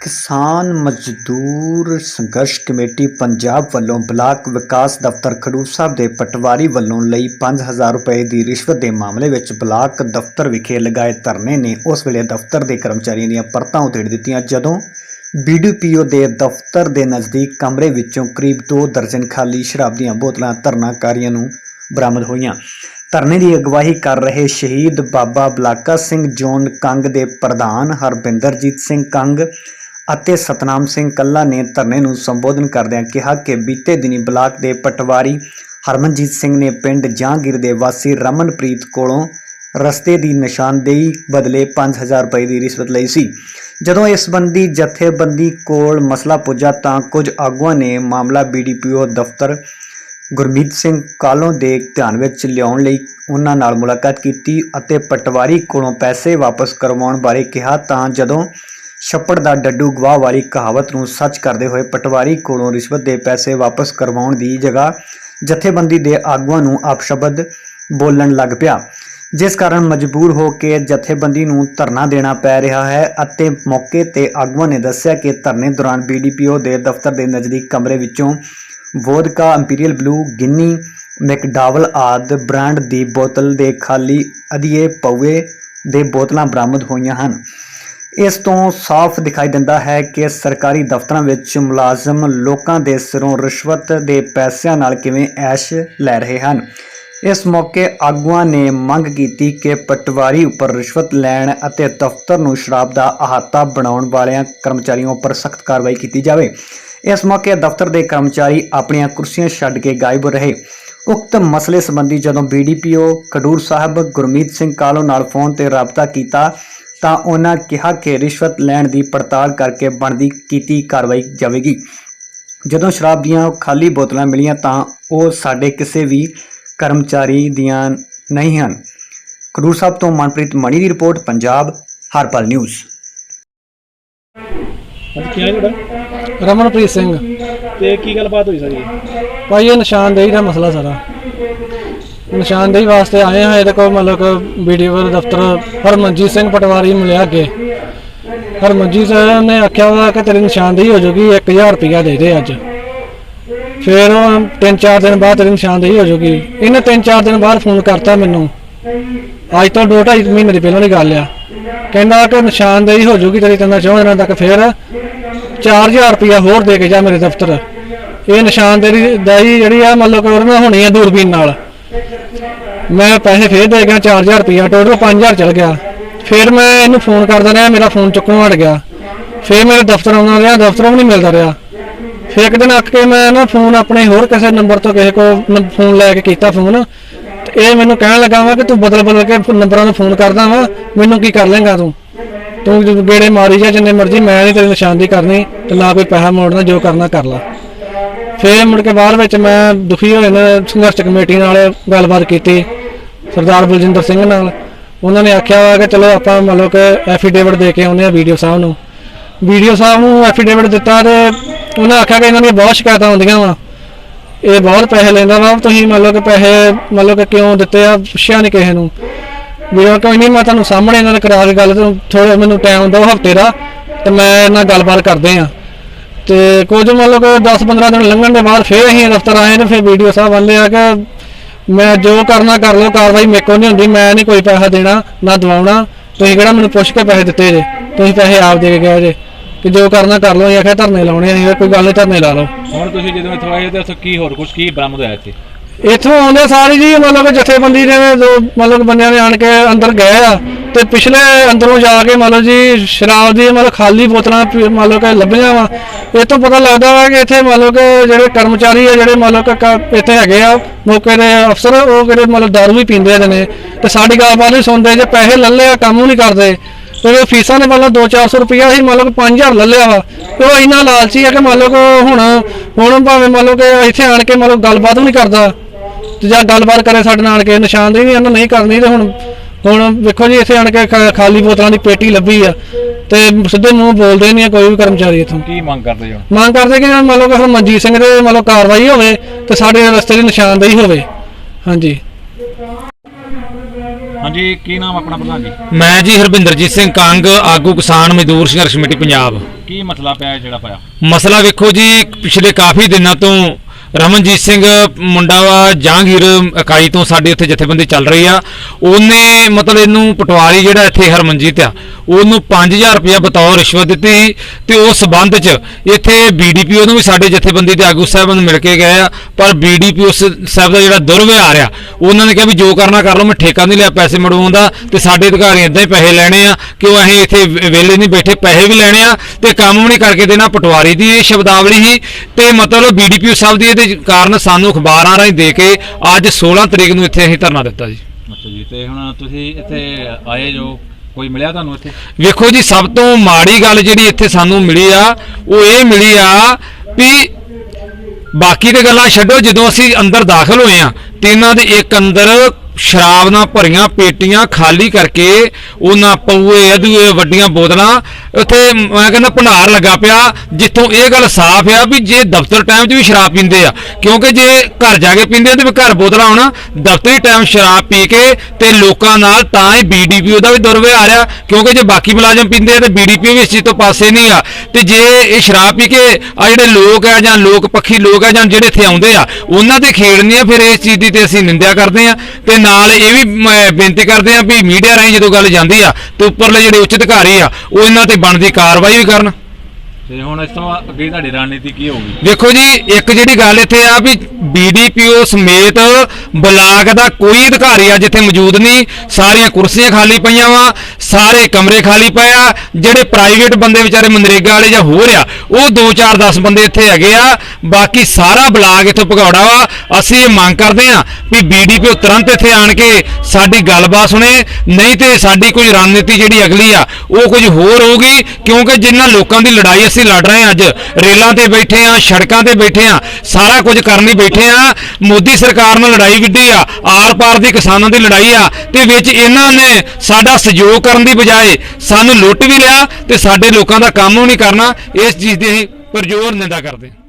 ਕਿਸਾਨ ਮਜ਼ਦੂਰ ਸੰਘਰਸ਼ ਕਮੇਟੀ ਪੰਜਾਬ ਵੱਲੋਂ ਬਲਾਕ ਵਿਕਾਸ ਦਫ਼ਤਰ ਖਡੂਰ ਸਾਹਿਬ ਦੇ ਪਟਵਾਰੀ ਵੱਲੋਂ ਲਈ 5000 ਰੁਪਏ ਦੀ ਰਿਸ਼ਵਤ ਦੇ ਮਾਮਲੇ ਵਿੱਚ ਬਲਾਕ ਦਫ਼ਤਰ ਵਿਖੇ ਲਗਾਏ ਧਰਨੇ ਨੇ, ਉਸ ਵੇਲੇ ਦਫ਼ਤਰ ਦੇ ਕਰਮਚਾਰੀਆਂ ਦੀਆਂ ਪਰਤਾਂ ਉਤੇੜ ਦਿੱਤੀਆਂ। ਜਦੋਂ ਬੀਡੀਪੀਓ ਦੇ ਦਫ਼ਤਰ ਦੇ ਨਜ਼ਦੀਕ ਕਮਰੇ ਵਿੱਚੋਂ ਕਰੀਬ 2 ਦਰਜਨ ਖਾਲੀ ਸ਼ਰਾਬ ਦੀਆਂ ਬੋਤਲਾਂ ਧਰਨਾਕਾਰੀਆਂ ਨੂੰ ਬਰਾਮਦ ਹੋਈਆਂ। ਧਰਨੇ ਦੀ ਅਗਵਾਈ ਕਰ ਰਹੇ ਸ਼ਹੀਦ ਬਾਬਾ ਬਲਾਕਾ ਸਿੰਘ ਜੋਨ ਕੰਗ ਦੇ ਪ੍ਰਧਾਨ ਹਰਬਿੰਦਰਜੀਤ ਸਿੰਘ ਕੰਗ ਅਤੇ ਸਤਨਾਮ ਸਿੰਘ ਕੱਲਾ ਨੇ ਧਰਨੇ ਨੂੰ ਸੰਬੋਧਨ ਕਰਦਿਆਂ ਕਿਹਾ ਕਿ ਬੀਤੇ ਦਿਨੀ ਬਲਾਕ ਦੇ ਪਟਵਾਰੀ ਹਰਮਨਜੀਤ ਸਿੰਘ ਨੇ ਪਿੰਡ ਜਾਂਗੀਰ ਦੇ ਵਾਸੀ ਰਮਨਪ੍ਰੀਤ ਕੋਲੋਂ ਰਸਤੇ ਦੀ ਨਿਸ਼ਾਨਦੇਹੀ ਬਦਲੇ 5000 ਰੁਪਏ ਦੀ ਰਿਸ਼ਵਤ ਲਈ ਸੀ। ਜਦੋਂ ਇਸ ਸੰਬੰਧੀ ਜਥੇਬੰਦੀ ਕੋਲ ਮਸਲਾ ਪੁੱਜਾ ਤਾਂ ਕੁਝ ਆਗੂਆਂ ਨੇ ਮਾਮਲਾ ਬੀਡੀਪੀਓ ਦਫ਼ਤਰ ਗੁਰਮੀਤ ਸਿੰਘ ਕਾਲੋਂ ਦੇ ਧਿਆਨ ਵਿੱਚ ਲਿਆਉਣ ਲਈ ਉਹਨਾਂ ਨਾਲ ਮੁਲਾਕਾਤ ਕੀਤੀ ਅਤੇ ਪਟਵਾਰੀ ਕੋਲੋਂ ਪੈਸੇ ਵਾਪਸ ਕਰਵਾਉਣ ਬਾਰੇ ਕਿਹਾ ਤਾਂ ਜਦੋਂ ਛੱਪੜ ਦਾ ਡੱਡੂ ਗਵਾਹ ਵਾਲੀ ਕਹਾਵਤ ਨੂੰ ਸੱਚ ਕਰਦੇ ਹੋਏ ਪਟਵਾਰੀ ਕੋਲੋਂ ਰਿਸ਼ਵਤ ਦੇ ਪੈਸੇ ਵਾਪਸ ਕਰਵਾਉਣ ਦੀ ਜਗ੍ਹਾ ਜਥੇਬੰਦੀ ਦੇ ਆਗੂਆਂ ਨੂੰ ਅਪਸ਼ਬਦ ਬੋਲਣ ਲੱਗ ਪਿਆ। ਜਿਸ ਕਾਰਨ ਮਜਬੂਰ ਹੋ ਕੇ ਜਥੇਬੰਦੀ ਨੂੰ ਧਰਨਾ ਦੇਣਾ ਪੈ ਰਿਹਾ ਹੈ ਅਤੇ ਮੌਕੇ ਤੇ ਆਗੂਆਂ ਨੇ ਦੱਸਿਆ ਕਿ ਧਰਨੇ ਦੌਰਾਨ ਬੀਡੀਪੀਓ ਦੇ ਦਫ਼ਤਰ ਦੇ ਨਜ਼ਦੀਕ ਕਮਰੇ ਵਿੱਚੋਂ ਵੋਦਕਾ, ਇੰਪੀਰੀਅਲ ਬਲੂ, ਗਿੰਨੀ, ਮੈਕਡਾਵਲ ਆਦ ਬ੍ਰਾਂਡ ਦੀ ਬੋਤਲ ਦੇ ਖਾਲੀ ਅਧੀਏ ਪਊਏ ਦੇ ਬੋਤਲਾਂ ਬਰਾਮਦ ਹੋਈਆਂ ਹਨ। ਇਸ ਤੋਂ ਸਾਫ਼ ਦਿਖਾਈ ਦਿੰਦਾ ਹੈ ਕਿ ਸਰਕਾਰੀ ਦਫ਼ਤਰਾਂ ਵਿੱਚ ਮੁਲਾਜ਼ਮ ਲੋਕਾਂ ਦੇ ਸਿਰੋਂ ਰਿਸ਼ਵਤ ਦੇ ਪੈਸਿਆਂ ਨਾਲ ਕਿਵੇਂ ਐਸ਼ ਲੈ ਰਹੇ ਹਨ। ਇਸ ਮੌਕੇ ਆਗੂਆਂ ਨੇ ਮੰਗ ਕੀਤੀ ਕਿ ਪਟਵਾਰੀ ਉੱਪਰ ਰਿਸ਼ਵਤ ਲੈਣ ਅਤੇ ਦਫ਼ਤਰ ਨੂੰ ਸ਼ਰਾਬ ਦਾ ਅਹਾਤਾ ਬਣਾਉਣ ਵਾਲਿਆਂ ਕਰਮਚਾਰੀਆਂ ਉੱਪਰ ਸਖਤ ਕਾਰਵਾਈ ਕੀਤੀ ਜਾਵੇ। ਇਸ ਮੌਕੇ ਦਫ਼ਤਰ ਦੇ ਕਰਮਚਾਰੀ ਆਪਣੀਆਂ ਕੁਰਸੀਆਂ ਛੱਡ ਕੇ ਗਾਇਬ ਰਹੇ। ਉਕਤ ਮਸਲੇ ਸੰਬੰਧੀ ਜਦੋਂ ਬੀਡੀਪੀਓ ਖਡੂਰ ਸਾਹਿਬ, ਗੁਰਮੀਤ ਸਿੰਘ ਕਾਲੋ ਨਾਲ ਫੋਨ ਤੇ ਰਾਬਤਾ ਕੀਤਾ ਤਾਂ ਉਹਨਾਂ ਕਿਹਾ ਕਿ ਰਿਸ਼ਵਤ ਲੈਣ ਦੀ ਪੜਤਾਲ ਕਰਕੇ ਬਣਦੀ ਕੀਤੀ ਕਾਰਵਾਈ ਜਾਵੇਗੀ। ਜਦੋਂ ਸ਼ਰਾਬ ਦੀਆਂ ਖਾਲੀ ਬੋਤਲਾਂ ਮਿਲੀਆਂ ਤਾਂ ਉਹ ਸਾਡੇ ਕਿਸੇ ਵੀ ਕਰਮਚਾਰੀ ਦੀਆਂ ਨਹੀਂ ਹਨ। ਖਡੂਰ ਸਾਹਿਬ ਤੋਂ ਮਨਪ੍ਰੀਤ ਮਣੀ ਦੀ ਰਿਪੋਰਟ ਪੰਜਾਬ ਹਰਪਲ ਨਿਊਜ਼। ਅੱਜ ਕੀ ਹੈ ਤੁਹਾਡਾ? ਰਮਨਪ੍ਰੀਤ ਸਿੰਘ। ਤੇ ਕੀ ਗੱਲਬਾਤ ਹੋਈ ਸਾਰੀ? ਭਾਈ ਇਹ ਨਿਸ਼ਾਨਦੇਹੀ ਦਾ ਮਸਲਾ ਸਾਰਾ। ਨਿਸ਼ਾਨਦੇਹੀ ਵਾਸਤੇ ਆਏ ਹਾਂ ਇਹਦੇ ਕੋਲ ਮਤਲਬ ਕਿ ਵੀਡੀਓ ਦਫ਼ਤਰ ਹਰਮਨਜੀਤ ਸਿੰਘ ਪਟਵਾਰੀ ਮਿਲਿਆ ਅੱਗੇ। ਹਰਮਨਜੀਤ ਸਿੰਘ ਨੇ ਆਖਿਆ ਵਾ ਕਿ ਤੇਰੀ ਨਿਸ਼ਾਨਦੇਹੀ ਹੋ ਜਾਊਗੀ 1000 ਰੁਪਇਆ ਦੇ ਦੇ ਅੱਜ। ਫਿਰ ਉਹ ਤਿੰਨ ਚਾਰ ਦਿਨ ਬਾਅਦ ਤੇਰੀ ਨਿਸ਼ਾਨਦੇਹੀ ਹੋ ਜਾਊਗੀ ਇਹਨੇ ਤਿੰਨ ਚਾਰ ਦਿਨ ਬਾਅਦ ਫੋਨ ਕਰਤਾ ਮੈਨੂੰ। ਅੱਜ ਤੋਂ ਦੋ ਢਾਈ ਮਹੀਨੇ ਦੀ ਪਹਿਲਾਂ ਦੀ ਗੱਲ ਆ। ਕਹਿੰਦਾ ਕਿ ਨਿਸ਼ਾਨਦੇਹੀ ਹੋ ਜਾਊਗੀ ਤੇਰੀ, ਤਿੰਨਾਂ ਚੌਂ ਦਿਨਾਂ ਤੱਕ ਫਿਰ 4000 ਰੁਪਇਆ ਹੋਰ ਦੇ ਕੇ ਜਾ ਮੇਰੇ ਦਫ਼ਤਰ। ਇਹ ਨਿਸ਼ਾਨਦੇਹੀ ਦਾਈ ਜਿਹੜੀ ਆ ਮਤਲਬ ਕਿ ਉਹਦੇ ਨਾਲ ਹੋਣੀ ਆ ਦੂਰਬੀਨ ਨਾਲ। ਮੈਂ ਪੈਸੇ ਫੇਰ ਦੇ ਗਿਆ 4000 ਰੁਪਇਆ ਟੋਟਲ 5000 ਚਲ ਗਿਆ। ਫਿਰ ਮੈਂ ਇਹਨੂੰ ਫੋਨ ਕਰਦਾ ਰਿਹਾ, ਮੇਰਾ ਫੋਨ ਚੁੱਕਣੋਂ ਹਟ ਗਿਆ। ਫਿਰ ਮੇਰੇ ਦਫ਼ਤਰ ਆਉਂਦਾ ਰਿਹਾ, ਦਫ਼ਤਰੋਂ ਵੀ ਨਹੀਂ ਮਿਲਦਾ ਰਿਹਾ। ਫਿਰ ਇੱਕ ਦਿਨ ਅੱਕ ਕੇ ਮੈਂ ਨਾ ਫੋਨ ਆਪਣੇ ਹੋਰ ਕਿਸੇ ਨੰਬਰ ਤੋਂ ਕਿਸੇ ਕੋਲ ਫੋਨ ਲੈ ਕੇ ਕੀਤਾ ਫੋਨ ਤੇ ਇਹ ਮੈਨੂੰ ਕਹਿਣ ਲੱਗਾ ਵਾ ਕਿ ਤੂੰ ਬਦਲ ਬਦਲ ਕੇ ਨੰਬਰਾਂ ਨੂੰ ਫੋਨ ਕਰਦਾ ਵਾ, ਮੈਨੂੰ ਕੀ ਕਰ ਲੇਗਾ ਤੂੰ? ਤੂੰ ਜਦੋਂ ਬੇੜੇ ਮਾਰੀ ਜਾ, ਜਿੰਨੇ ਮਰਜ਼ੀ ਮੈਂ ਨਹੀਂ ਤੇਰੀ ਨਿਸ਼ਾਨਦੀ ਕਰਨੀ, ਤੇ ਨਾ ਕੋਈ ਪੈਸਾ ਮੋੜਨਾ, ਜੋ ਕਰਨਾ ਕਰ ਲਾ। ਫਿਰ ਮੁੜ ਕੇ ਬਾਅਦ ਵਿੱਚ ਮੈਂ ਦੁਖੀ ਹੋਏ ਨੇ ਸੰਘਰਸ਼ ਕਮੇਟੀ ਨਾਲ ਗੱਲਬਾਤ ਕੀਤੀ। ਸਰਦਾਰ ਬਲਜਿੰਦਰ ਸਿੰਘ ਨਾਲ। ਉਹਨਾਂ ਨੇ ਆਖਿਆ ਵਾ ਕਿ ਚਲੋ ਆਪਾਂ ਮਤਲਬ ਕਿ ਐਫੀਡੇਵਿਟ ਦੇ ਕੇ ਆਉਂਦੇ ਆ ਵੀਡੀਓ ਸਾਹਿਬ ਨੂੰ। ਵੀਡੀਓ ਸਾਹਿਬ ਨੂੰ ਐਫੀਡੇਵਿਟ ਦਿੱਤਾ ਤੇ ਉਹਨਾਂ ਆਖਿਆ ਕਿ ਇਹਨਾਂ ਦੀਆਂ ਬਹੁਤ ਸ਼ਿਕਾਇਤਾਂ ਆਉਂਦੀਆਂ ਵਾ। ਇਹ ਬਹੁਤ ਪੈਸੇ ਲੈਂਦਾ ਵਾ, ਤੁਸੀਂ ਮਤਲਬ ਕਿ ਪੈਸੇ ਮਤਲਬ ਕਿ ਕਿਉਂ ਦਿੱਤੇ ਆ, ਪੁੱਛਿਆ ਨਹੀਂ ਕਿਸੇ ਨੂੰ। ਵੀ ਉਹ ਕੋਈ ਨਹੀਂ ਮੈਂ ਤੁਹਾਨੂੰ ਸਾਹਮਣੇ ਇਹਨਾਂ ਨਾਲ ਕਰਾ ਕੇ ਗੱਲ ਥੋੜੇ ਮੈਨੂੰ ਟਾਈਮ ਦਿਓ ਹਫ਼ਤੇ ਦਾ, ਤੇ ਮੈਂ ਇਹਨਾਂ ਨਾਲ ਗੱਲਬਾਤ ਕਰਦੇ ਆ ਤੇ ਕੁਝ ਮਤਲਬ ਕਿ 10-15 ਦਿਨ ਲੰਘਣ ਦੇ ਬਾਅਦ ਫੇਰ ਅਸੀਂ ਦਫ਼ਤਰ ਆਏ ਤੇ ਫਿਰ ਵੀਡੀਓ ਸਾਹਿਬ ਆਂਦੇ ਆ ਕਿ ਮੈਂ ਜੋ ਕਰਨਾ ਕਰ ਲਓ ਕਾਰਵਾਈ ਮੇਰੇ ਕੋਲ ਨਹੀਂ ਹੁੰਦੀ ਮੈਂ ਨਹੀਂ ਕੋਈ ਪੈਸਾ ਦੇਣਾ ਨਾ ਦਵਾਉਣਾ। ਤੁਸੀਂ ਕਿਹੜਾ ਮੈਨੂੰ ਪੁੱਛ ਕੇ ਪੈਸੇ ਦਿੱਤੇ ਜੇ? ਤੁਸੀਂ ਪੈਸੇ ਆਪ ਦੇ ਕੇ ਗਏ ਜੇ। ਕਿ ਜੋ ਕਰਨਾ ਕਰ ਲਓ ਜਾਂ ਆਖਿਆ ਧਰਨੇ ਲਾਉਣੇ ਆ ਕੋਈ ਗੱਲ ਨਹੀਂ ਧਰਨੇ ਲਾ ਲਓ। ਹੁਣ ਤੁਸੀਂ ਜਦੋਂ ਇੱਥੋਂ ਆਏ ਤੇ ਉੱਥੇ ਕੀ ਹੋਰ ਕੁਝ ਕੀ ਬਰਾਮਦ ਹੋਇਆ ਇੱਥੇ? ਇੱਥੋਂ ਆਉਂਦੇ ਸਾਰੀ ਜੀ ਮਤਲਬ ਜਥੇਬੰਦੀ ਦੇ ਜੋ ਮਤਲਬ ਬੰਦਿਆਂ ਨੇ ਆਣ ਕੇ ਅੰਦਰ ਗਏ ਆ। ਤੇ ਪਿਛਲੇ ਅੰਦਰੋਂ ਜਾ ਕੇ ਮਤਲਬ ਜੀ ਸ਼ਰਾਬ ਦੀ ਮਤਲਬ ਖਾਲੀ ਬੋਤਲਾਂ ਪੀ- ਮਤਲਬ ਕਿ ਲੱਭੀਆਂ ਵਾ, ਇਹ ਤੋਂ ਪਤਾ ਲੱਗਦਾ ਵਾ ਕਿ ਇੱਥੇ ਮਤਲਬ ਕਿ ਜਿਹੜੇ ਕਰਮਚਾਰੀ ਆ, ਜਿਹੜੇ ਮਤਲਬ ਕਿ ਕ- ਇੱਥੇ ਹੈਗੇ ਆ, ਮੌਕੇ ਦੇ ਅਫਸਰ, ਉਹ ਕਿਹੜੇ ਮਤਲਬ ਦਾਰੂ ਵੀ ਪੀਂਦੇ ਨੇ ਤੇ ਸਾਡੀ ਗੱਲਬਾਤ ਨਹੀਂ ਸੁਣਦੇ, ਜੇ ਪੈਸੇ ਲੱਲੇ ਆ, ਕੰਮ ਨਹੀਂ ਕਰਦੇ, ਤੇ ਉਹ ਫੀਸਾਂ ਨੇ ਮਤਲਬ 2-400 ਰੁਪਇਆ ਸੀ ਮਤਲਬ 5000 ਲੱਲਿਆ ਵਾ, ਤੇ ਉਹ ਇੰਨਾ ਲਾਲਚੀ ਆ ਕਿ ਮਤਲਬ ਕਿ ਹੁਣ ਹੁਣ ਭਾਵੇਂ ਮਤਲਬ ਕਿ ਇੱਥੇ ਆਣ ਕੇ ਮਤਲਬ ਗੱਲਬਾਤ ਵੀ ਨਹੀਂ ਕਰਦਾ, ਤੇ ਜਾਂ ਗੱਲਬਾਤ ਕਰੇ ਸਾਡੇ ਨਾਲ ਕੇ ਨਿਸ਼ਾਨਦੇਹੀ ਵੀ ਇਹਨਾਂ ਨਹੀਂ ਕਰਨੀ ਤੇ ਹੁਣ ਹੁਣ ਵੇਖੋ ਜੀ ਇੱਥੇ ਆਣ ਕੇ ਖਾ- ਖਾਲੀ ਬੋਤਲਾਂ ਦੀ ਪੇਟੀ ਲੱਭੀ ਆ ਤੇ ਸਿੱਧੇ ਮੂੰਹ ਬੋਲਦੇ ਨਹੀਂ ਆ ਕੋਈ ਵੀ ਕਰਮਚਾਰੀ ਇੱਥੋਂ। ਕੀ ਮੰਗ ਕਰਦੇ ਹੋ? ਮੰਗ ਕਰਦੇ ਕਿ ਮੰਨ ਲਓ ਕਿ ਹੁਣ ਮਨਜੀਤ ਸਿੰਘ ਦੇ ਮੰਨ ਲਓ ਕਾਰਵਾਈ ਹੋਵੇ ਤੇ ਸਾਡੇ ਰਸਤੇ ਦੀ ਨਿਸ਼ਾਨਦੇਹੀ ਹੋਵੇ। ਹਾਂਜੀ। ਹਾਂਜੀ ਕੀ ਨਾਮ ਆਪਣਾ ਪ੍ਰਧਾਨ ਜੀ? ਮੈਂ ਜੀ ਹਰਵਿੰਦਰਜੀਤ ਸਿੰਘ ਕੰਗ ਆਗੂ ਕਿਸਾਨ ਮਜ਼ਦੂਰ ਸੰਘਰਸ਼ ਕਮੇਟੀ ਪੰਜਾਬ। ਕੀ ਮਸਲਾ ਪਿਆ ਜਿਹੜਾ ਪਿਆ ਮਸਲਾ ਵੇਖੋ ਜੀ ਪਿਛਲੇ ਕਾਫੀ ਦਿਨਾਂ ਤੋਂ ਰਮਨਜੀਤ ਸਿੰਘ, ਮੁੰਡਾ ਵਾ, ਜਹਾਂਗੀਰ ਇਕਾਈ ਤੋਂ ਸਾਡੇ ਇੱਥੇ ਜਥੇਬੰਦੀ ਚੱਲ ਰਹੀ ਆ। ਉਹਨੇ ਮਤਲਬ ਇਹਨੂੰ ਪਟਵਾਰੀ ਜਿਹੜਾ ਇੱਥੇ ਹਰਮਨਜੀਤ ਆ, ਉਹਨੂੰ 5000 ਰੁਪਇਆ ਬਤੌਰ ਰਿਸ਼ਵਤ ਦਿੱਤੀ ਸੀ ਤੇ ਉਸ ਸਬੰਧ 'ਚ ਇੱਥੇ ਬੀਡੀਪੀਓ ਨੂੰ ਵੀ ਸਾਡੇ ਜਥੇਬੰਦੀ ਦੇ ਆਗੂ ਸਾਹਿਬ ਨੂੰ ਮਿਲ ਕੇ ਗਏ ਆ। ਪਰ ਬੀਡੀਪੀਓ ਸਾਹਿਬ ਦਾ ਜਿਹੜਾ ਦੁਰਵਿਹਾਰ ਆ, ਉਹਨਾਂ ਨੇ ਕਿਹਾ ਵੀ ਜੋ ਕਰਨਾ ਕਰ ਲਓ, ਮੈਂ ਠੇਕਾ ਨਹੀਂ ਲਿਆ ਪੈਸੇ ਮੜਵਾਉਣ ਦਾ ਤੇ ਸਾਡੇ ਅਧਿਕਾਰੀ ਇਦਾਂ ਹੀ ਪੈਸੇ ਲੈਣੇ ਆ ਕਿ ਉਹ ਅਸੀਂ ਇੱਥੇ ਵੇਲੇ ਨਹੀਂ ਬੈਠੇ, ਪੈਸੇ ਵੀ ਲੈਣੇ ਆ ਤੇ ਕੰਮ ਵੀ ਨਹੀਂ ਕਰਕੇ ਦੇਣਾ, ਪਟਵਾਰੀ ਦੀ ਇਹ ਸ਼ਬਦਾਵਲੀ ਸੀ ਤੇ ਮਤਲਬ ਬੀਡੀਪੀਓ ਸਾਹਿਬ ਦੀ ਇਹਦੇ ਕਾਰਨ ਸਾਨੂੰ ਅਖਬਾਰਾਂ ਰਾਹੀਂ ਦੇ ਕੇ ਅੱਜ 16 ਤਰੀਕ ਨੂੰ ਇੱਥੇ ਅਸੀਂ ਧਰਨਾ ਦਿੱਤਾ ਜੀ। ਅੱਛਾ ਜੀ ਤੇ ਹੁਣ ਤੁਸੀਂ ਇੱਥੇ ਆਏ ਜੋ ਕੋਈ ਮਿਲਿਆ ਤੁਹਾਨੂੰ ਇੱਥੇ? ਵੇਖੋ ਜੀ ਸਭ ਤੋਂ ਮਾੜੀ ਗੱਲ ਜਿਹੜੀ ਇੱਥੇ ਸਾਨੂੰ ਮਿਲੀ ਆ ਉਹ ਇਹ ਮਿਲੀ ਆ ਵੀ ਬਾਕੀ ਤੇ ਗੱਲਾਂ ਛੱਡੋ ਜਦੋਂ ਅਸੀਂ ਅੰਦਰ ਦਾਖਲ ਹੋਏ ਆ ਤੇ ਇਹਨਾਂ ਦੇ ਇੱਕ ਅੰਦਰ ਸ਼ਰਾਬ ਨਾਲ ਭਰੀਆਂ ਪੇਟੀਆਂ ਖਾਲੀ ਕਰਕੇ ਉਹਨਾਂ ਪਊਏ, ਅਧੂਏ ਵੱਡੀਆਂ ਬੋਤਲਾਂ, ਉੱਥੇ ਮੈਂ ਕਹਿੰਦਾ ਭੰਡਾਰ ਲੱਗਾ ਪਿਆ, ਜਿੱਥੋਂ ਇਹ ਗੱਲ ਸਾਫ਼ ਆ ਵੀ ਜੇ ਦਫ਼ਤਰ ਟਾਈਮ 'ਚ ਵੀ ਸ਼ਰਾਬ ਪੀਂਦੇ ਆ, ਕਿਉਂਕਿ ਜੇ ਘਰ ਜਾ ਕੇ ਪੀਂਦੇ ਆ ਤੇ ਵੀ ਘਰ ਬੋਤਲਾਂ ਆਉਣਾ ਦਫ਼ਤਰੀ ਟਾਈਮ ਸ਼ਰਾਬ ਪੀ ਕੇ ਤੇ ਲੋਕਾਂ ਨਾਲ ਤਾਂ ਹੀ ਬੀਡੀਪੀਓ ਦਾ ਵੀ ਦੁਰਵਿਹਾਰ ਆ, ਕਿਉਂਕਿ ਜੇ ਬਾਕੀ ਮੁਲਾਜ਼ਮ ਪੀਂਦੇ ਆ ਤੇ ਬੀਡੀਪੀਓ ਵੀ ਇਸ ਚੀਜ਼ ਤੋਂ ਪਾਸੇ ਨਹੀਂ ਆ। ਤੇ ਜੇ ਇਹ ਸ਼ਰਾਬ ਪੀ ਕੇ ਆ ਜਿਹੜੇ ਲੋਕ ਆ ਜਾਂ ਲੋਕ ਪੱਖੀ ਲੋਕ ਆ ਜਾਂ ਜਿਹੜੇ ਇੱਥੇ ਆਉਂਦੇ ਆ ਉਹਨਾਂ ਤੇ ਖੇਡਣੀ ਆ ਫਿਰ ਇਸ ਚੀਜ਼ ਦੀ ਤੇ ਅਸੀਂ ਨਿੰਦਿਆ ਕਰਦੇ ਆ। ਤੇ ਨਾਲ ਇਹ ਵੀ ਬੇਨਤੀ ਕਰਦੇ ਆ ਵੀ ਮੀਡੀਆ ਰਾਹੀਂ ਜਦੋਂ ਗੱਲ ਜਾਂਦੀ ਆ ਤੇ ਉੱਪਰਲੇ ਜਿਹੜੇ ਉੱਚ ਅਧਿਕਾਰੀ ਆ ਉਹ ਇਹਨਾਂ ਤੇ ਬਣਦੀ ਕਾਰਵਾਈ ਵੀ ਕਰਨ। ਤੇ ਹੁਣ ਇਸ ਤੋਂ ਅੱਗੇ ਤੁਹਾਡੀ ਰਣਨੀਤੀ ਕੀ ਹੋਊਗੀ? ਦੇਖੋ ਜੀ ਇੱਕ ਜਿਹੜੀ ਗੱਲ ਇੱਥੇ ਆ ਵੀ ਬੀਡੀਪੀਓ ਸਮੇਤ ਬਲਾਕ ਦਾ ਕੋਈ ਅਧਿਕਾਰੀ ਆ ਜਿੱਥੇ ਮੌਜੂਦ ਨਹੀਂ। ਸਾਰੀਆਂ ਕੁਰਸੀਆਂ ਖਾਲੀ ਪਈਆਂ ਵਾ ਸਾਰੇ ਕਮਰੇ ਖਾਲੀ ਪਏ ਆ ਜਿਹੜੇ ਪ੍ਰਾਈਵੇਟ ਬੰਦੇ ਵਿਚਾਰੇ ਮਨਰੇਗਾ ਵਾਲੇ ਜਾਂ ਹੋਰ ਆ ਉਹ 2 4 10 ਬੰਦੇ ਇੱਥੇ ਹੈਗੇ ਆ, ਬਾਕੀ ਸਾਰਾ ਬਲਾਕ ਇੱਥੋਂ ਭਗੌੜਾ ਵਾ। ਅਸੀਂ ਇਹ ਮੰਗ ਕਰਦੇ ਆ ਵੀ ਬੀਡੀਪੀਓ ਤੁਰੰਤ ਇੱਥੇ ਆਣ ਕੇ ਸਾਡੀ ਗੱਲਬਾਤ ਸੁਣੇ, ਨਹੀਂ ਤੇ ਸਾਡੀ ਕੋਈ ਰਣਨੀਤੀ ਜਿਹੜੀ ਅਗਲੀ ਆ, ਉਹ ਕੁਝ ਹੋਰ ਹੋਊਗੀ, ਕਿਉਂਕਿ ਜਿਨ੍ਹਾਂ ਲੋਕਾਂ ਦੀ ਲੜਾਈ ਅਸੀਂ ਲੜ ਰਹੇ ਹਾਂ ਅੱਜ, ਰੇਲਾਂ ਤੇ ਬੈਠੇ ਆ ਸੜਕਾਂ ਤੇ ਬੈਠੇ ਆ ਸਾਰਾ ਕੁਝ ਕਰਨ ਲਈ ਬੈਠੇ ਆ ਮੋਦੀ ਸਰਕਾਰ ਨਾਲ ਲੜਾਈ ਵਿੱਢੀ ਆ, ਆਰ ਪਾਰ ਦੀ ਕਿਸਾਨਾਂ ਦੀ ਲੜਾਈ ਆ, ਤੇ ਵਿੱਚ ਇਹਨਾਂ ਨੇ ਸਾਡਾ ਸਹਿਯੋਗ ਕਰਨ ਦੀ ਬਜਾਏ ਸਾਨੂੰ ਲੁੱਟ ਵੀ ਲਿਆ, ਤੇ ਸਾਡੇ ਲੋਕਾਂ ਦਾ ਕੰਮ ਵੀ ਨਹੀਂ ਕਰਨਾ, ਇਸ ਚੀਜ਼ ਦੀ ਅਸੀਂ ਪਰਜੋਰ ਨਿੰਦਾ ਕਰਦੇ। ਹਾਂ